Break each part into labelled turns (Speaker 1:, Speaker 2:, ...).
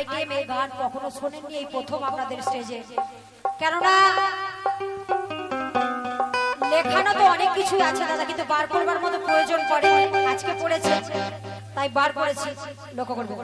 Speaker 1: এই গান কখনো শোনেননি এই প্রথম আপনাদের স্টেজে। কেননা লেখানো তো অনেক কিছুই আছে দাদা কিন্তু বার করবার মতো প্রয়োজন পড়ে। আজকে পড়েছে তাই বার করেছি। লক্ষ্য করবে।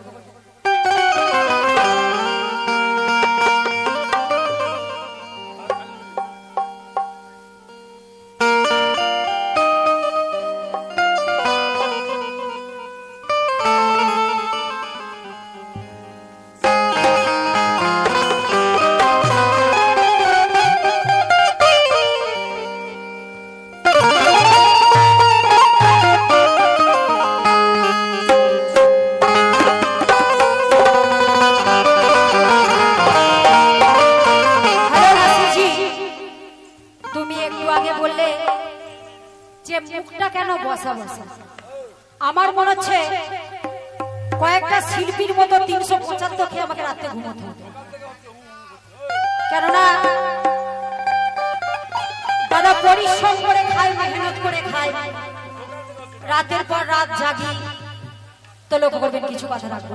Speaker 1: তুমি একটু আগে বললে যে মুখটা কেন বসা বসা? আমার মনে হচ্ছে কয়েকটা শিল্পীর মতো তিনশো পঁচাত্তর খেয়ে আমাকে রাত্রে ঘুমোতে হবে কেননা দাদা পরিশ্রম করে খায়, মেহনত করে খায়। রাতের পর রাত জাগি। তো লক্ষ্য করবেন, কিছু কথা রাখব।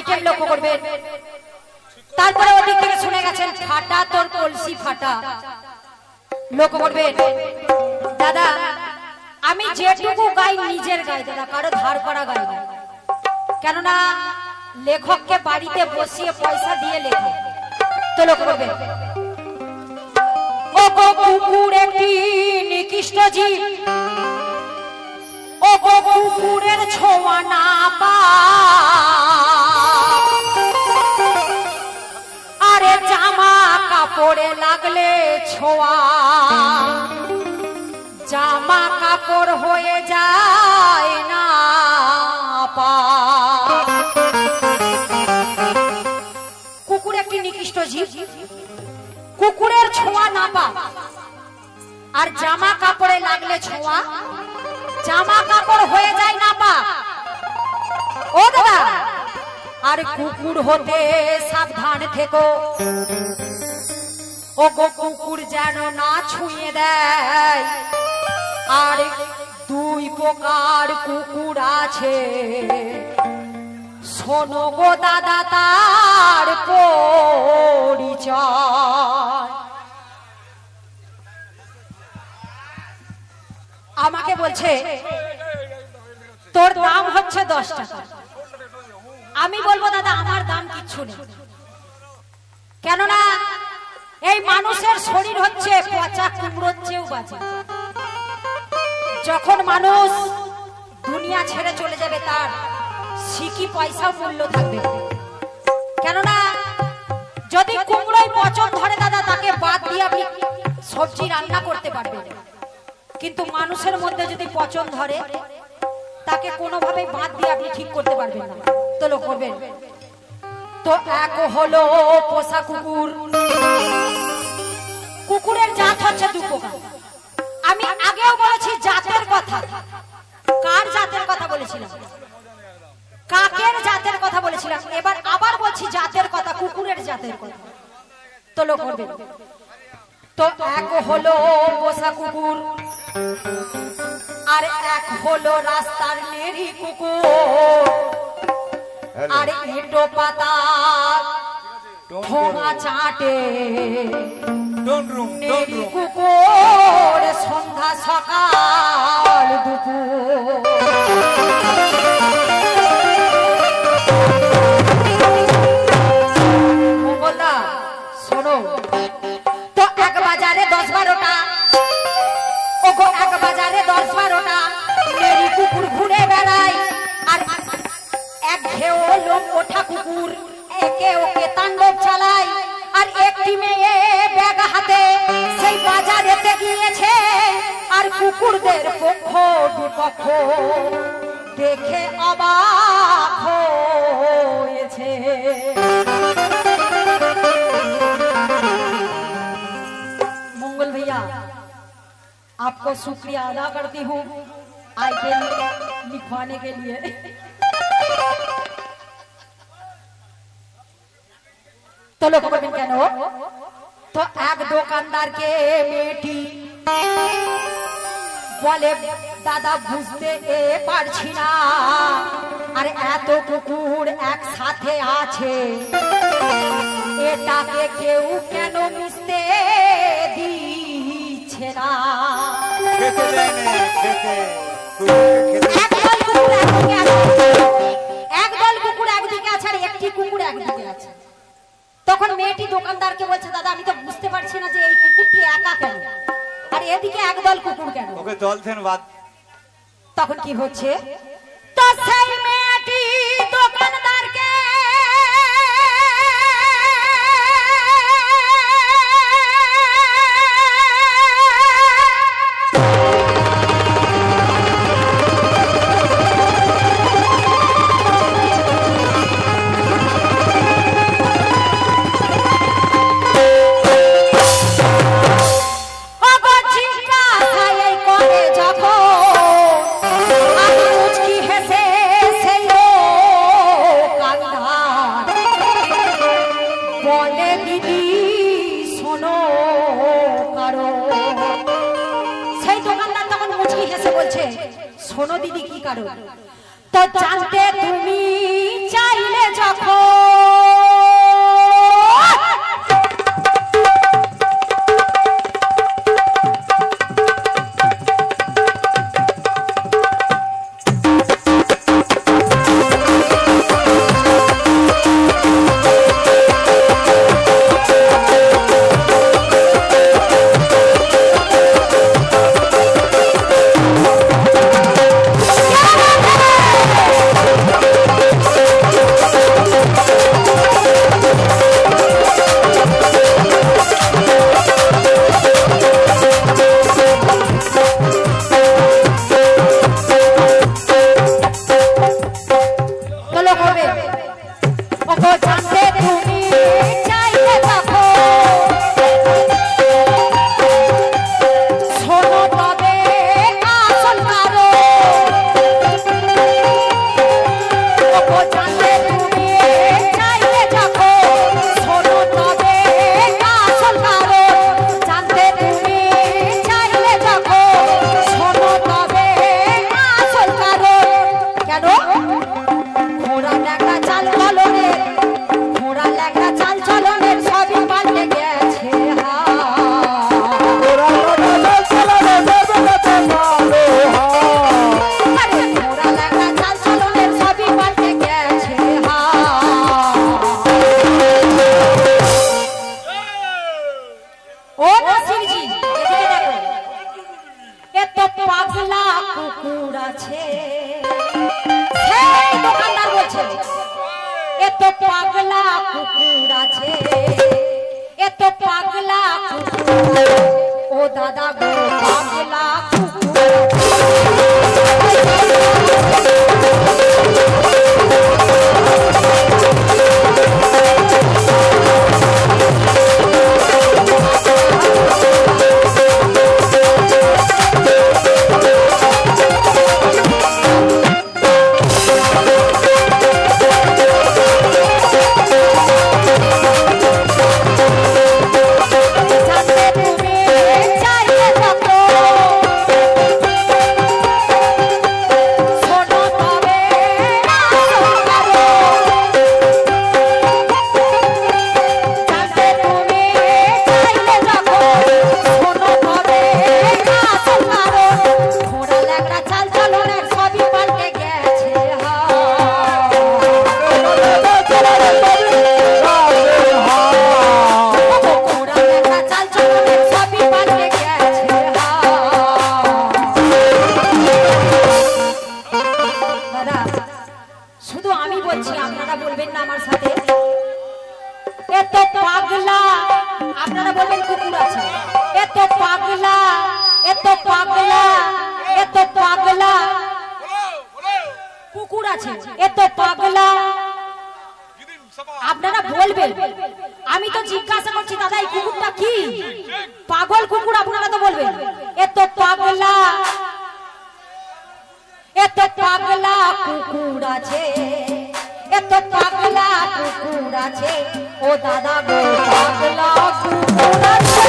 Speaker 1: আইটেম লক্ষ্য করবেন তারপরে ওদিক থেকে শুনে গেছেন, ফাটা তোর কলসি ফাটা। লক্ষ্য করবেন দাদা, আমি যেটুকু গাই নিজের গাই, দাদা, কারও ধার করা গাই না। কেননা, লেখককে বাড়িতে বসিয়ে পয়সা দিয়ে লেখে। তো লক্ষ্য করবেন ও কুকুর একটি নিকৃষ্ট জীব। ও কুকুরের ছোঁয়া না আরে জামা কাপড়ে লাগলে ছোঁয়া। জামা কাপড় হয়ে যায় না পা। কুকুর একটি নিকৃষ্ট জীব। কুকুরের ছোঁয়া না পা। আর জামা কাপড়ে লাগলে ছোঁয়া। জামা কাপড় হয়ে যায় না পা। ও দাদা, আর কুকুর হতে সাবধান থেকো। ও গো কুকুর যেন না ছুঁয়ে দেয়। আর দুই প্রকার কুকুর আছে। শোনো গো দাদা, তার পরিচয়। আমাকে বলছে, তোর দাম হচ্ছে দশ টাকা। আমি বলব, দাদা, আমার দাম কিচ্ছু নেই। কেননা এই মানুষের শরীর হচ্ছে পচা কুমড়োর চেয়েও বাজে। যখন মানুষ দুনিয়া ছেড়ে চলে যাবে, তার সিকি পয়সা মূল্য থাকবে। কেননা যদি কুমড়োই পচন ধরে, দাদা, তাকে বাদ দিয়ে আপনি সবজি রান্না করতে পারবেন। কিন্তু মানুষের মধ্যে যদি পচন ধরে, তাকে কোনোভাবেই বাদ দিয়ে আপনি ঠিক করতে পারবেন না। তো লোক করবেন তো এক হলো পোষা কুকুর। কুকুরের জাত হচ্ছে দু আমি আগেও বলেছি জাতের কথা। কার জাতের কথা বলেছিলাম? কাকের জাতের কথা বলেছিলাম। এবার আবার বলছি জাতের কথা, কুকুরের জাতের কথা। তো লোক করবেন তো এক হলো পোষা কুকুর। আর এক হলো রাস্তার নেরি কুকুর। আর ইটো পাতা ঠোঙা চাটে। নেরি কুকুর সন্ধ্যা সকাল দুপুর। দশ বারোটা। মেরি কুকুর ঘুরে বেড়ায়। আর এক ঘেও লোক ওঠা কুকুর একে ওকে তাণ্ডব চালায়। আর একটি মেয়ে ব্যাগ হাতে সেই বাজারেতে গিয়েছে। আর কুকুরদের পক্ষ বিপক্ষ দেখে অবাক হয়েছে। आपको शुक्रिया अदा करती हूँ आइटम लिखवाने के लिए তো লোক করবেন কেন তো এক দোকানদারকে মেয়েটি বলে দাদা বুঝতে এ পারছি না আর এত কুকুর একসাথে আছে এটাকে কেউ কেন মিশতে দিচ্ছে না
Speaker 2: খেতে দেয় না, খেতে।
Speaker 1: একদল কুকুর একদিকে আছে একদল কুকুর একদিকে আছে আর একটি কুকুর একদিকে আছে। তখন মেয়েটি দোকানদারকে বলছে দাদা আমি তো বুঝতে পারছি না যে এই কুকুরটি একা কেন? আর এদিকে একদল কুকুর কেন?
Speaker 2: ওকে জল থেকে বাদ।
Speaker 1: তখন কি হচ্ছে? তো সেই মেয়েটি এসে বলছে শোনো দিদি কি কারণ? তা জানতে তুমি চাইলে যখন পাগলা। পুকুর আছে, এ পাগলা। আপনারা বলবেন, আমি তো জিজ্ঞাসা করছি, দাদা, এই কুকুরটা কি? পাগল কুকুর আপনারা তো বলবেন। এত পাগলা। এত পাগলা কুকুর আছে। এত পাগলা কুকুর আছে। ও দাদা গো, পাগলা কুকুর আছে।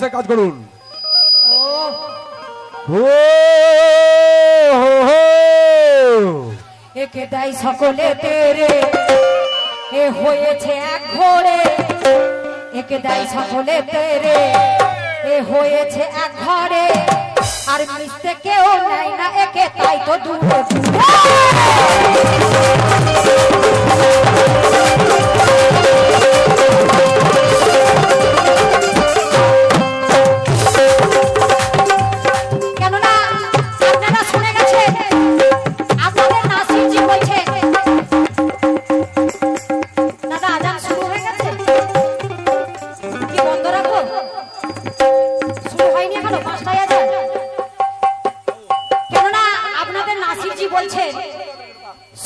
Speaker 3: মিশে কাজ করুন।
Speaker 1: একেটাই সকলে তেরে। এ হয়েছে এক ঘরে। একেটাই সকলে তেরে। এ হয়েছে এক ঘরে। আর মিশতে কেউ নাই না একে তাই তো দূরে।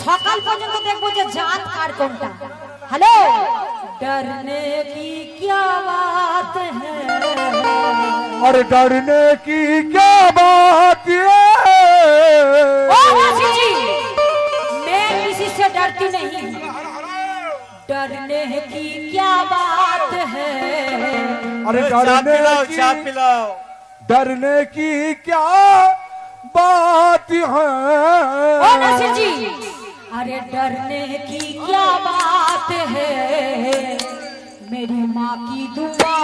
Speaker 1: সকাল পর্যন্ত দেখবো যে জাত আর কোনটা হ্যালো डरने की क्या बात है
Speaker 3: और डरने की क्या बात
Speaker 1: ओ
Speaker 3: है
Speaker 1: वासी जी मैं किसी से डरती नहीं डरने की क्या बात है
Speaker 3: अरे
Speaker 2: চা
Speaker 3: डरने
Speaker 2: পিলাও চা
Speaker 3: की
Speaker 2: পিলাও
Speaker 3: डरने की क्या बात
Speaker 1: ओ नासिर
Speaker 3: है
Speaker 1: जी अरे डरने की क्या बात है? मेरी माँ की दुआ।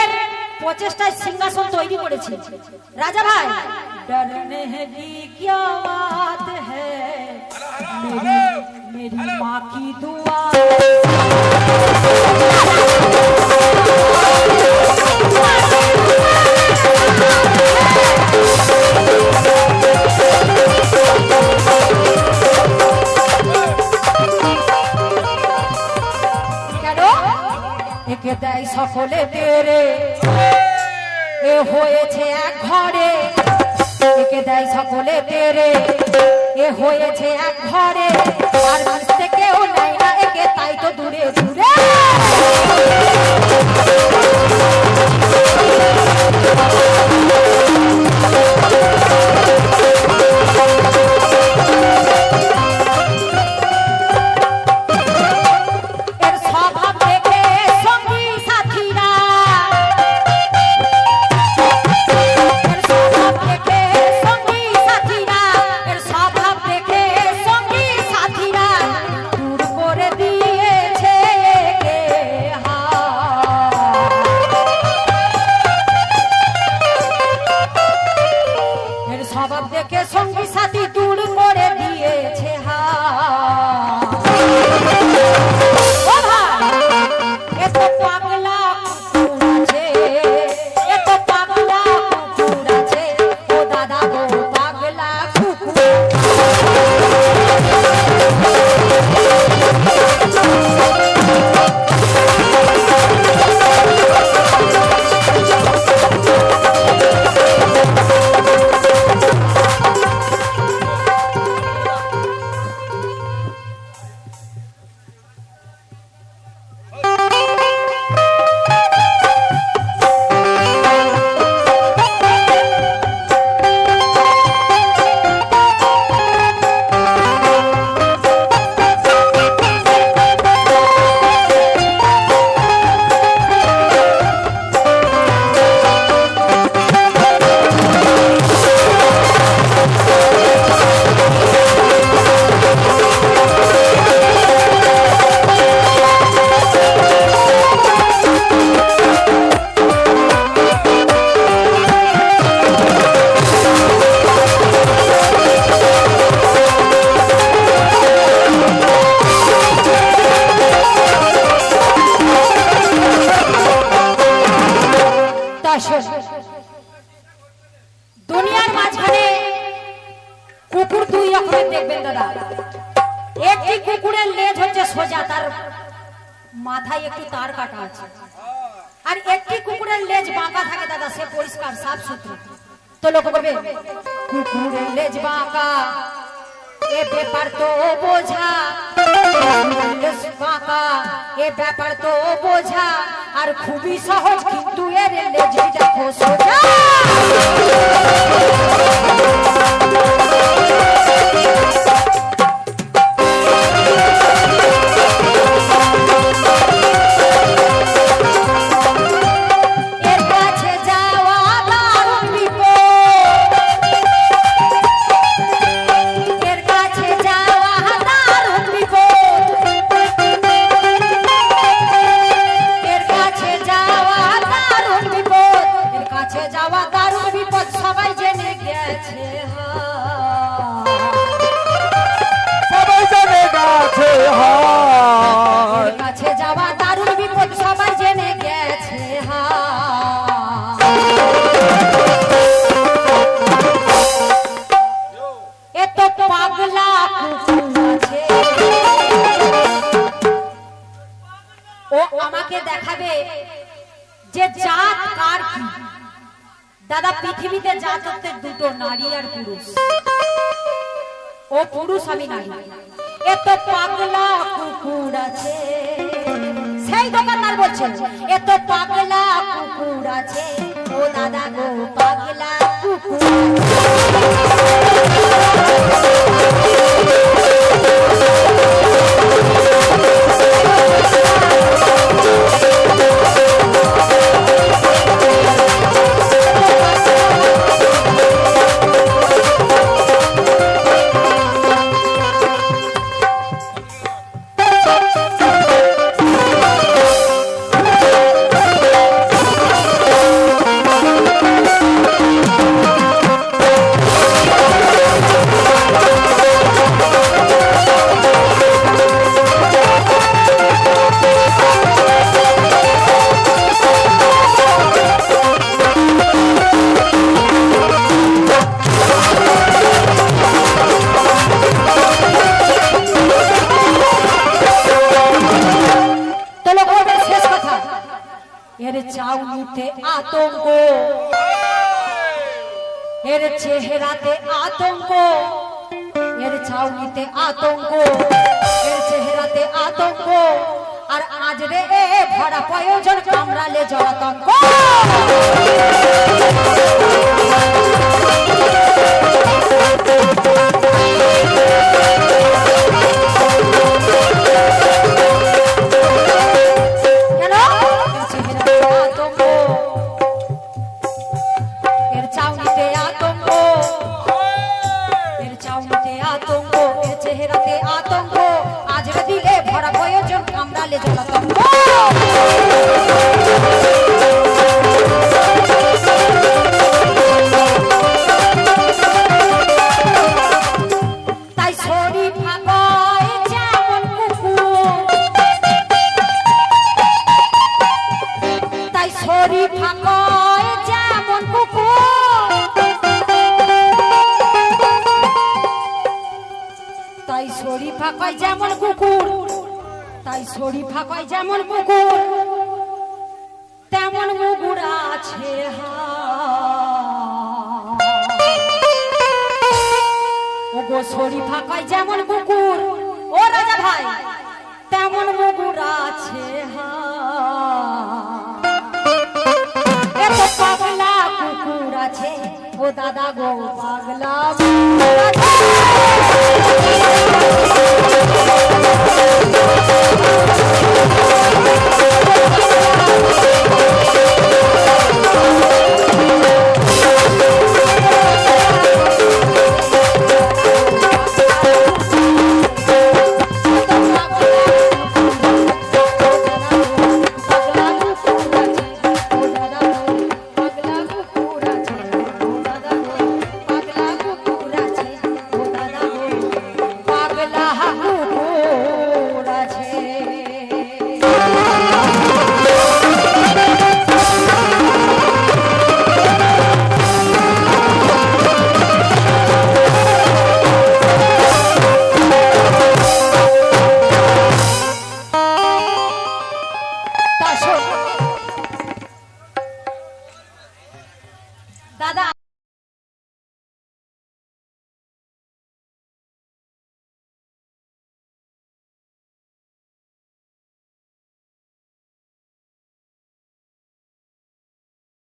Speaker 1: নিজের প্রচেষ্টায় সিংহাসন তৈরি করেছি রাজা ভাই डरने की क्या बात है मेरी मेरी माँ की दुआ দেয় সকলে তেরে এ হয়েছে এক ঘরে, একে দেয় সকলে তেরে এ হয়েছে এক ঘরে, আর মিশতে কেউ নাই না একে, তাই তো দূরে দূরে। এর 苦逼少 আমাকে দেখাবে যে জাত কার কি? দাদা, পৃথিবীতে জাত হচ্ছে দুটো নারী আর পুরুষ। ও পুরুষ, আমি নারী। এত পাগলা কুকুর আছে। সেই দোকানদার বলছে এত পাগলা কুকুর আছে। ও দাদা গো, পাগলা কুকুর তাই শরীর ফাঁকায় যেমন কুকুর, তাই শরীর ফাঁকায় যেমন কুকুর, তেমন কুকুর আছে ওগো শরীর ফাঁকায় যেমন কুকুর, ও রাজা ভাই, তেমন কুকুর আছে হা वो दादा गो पागला Thank you.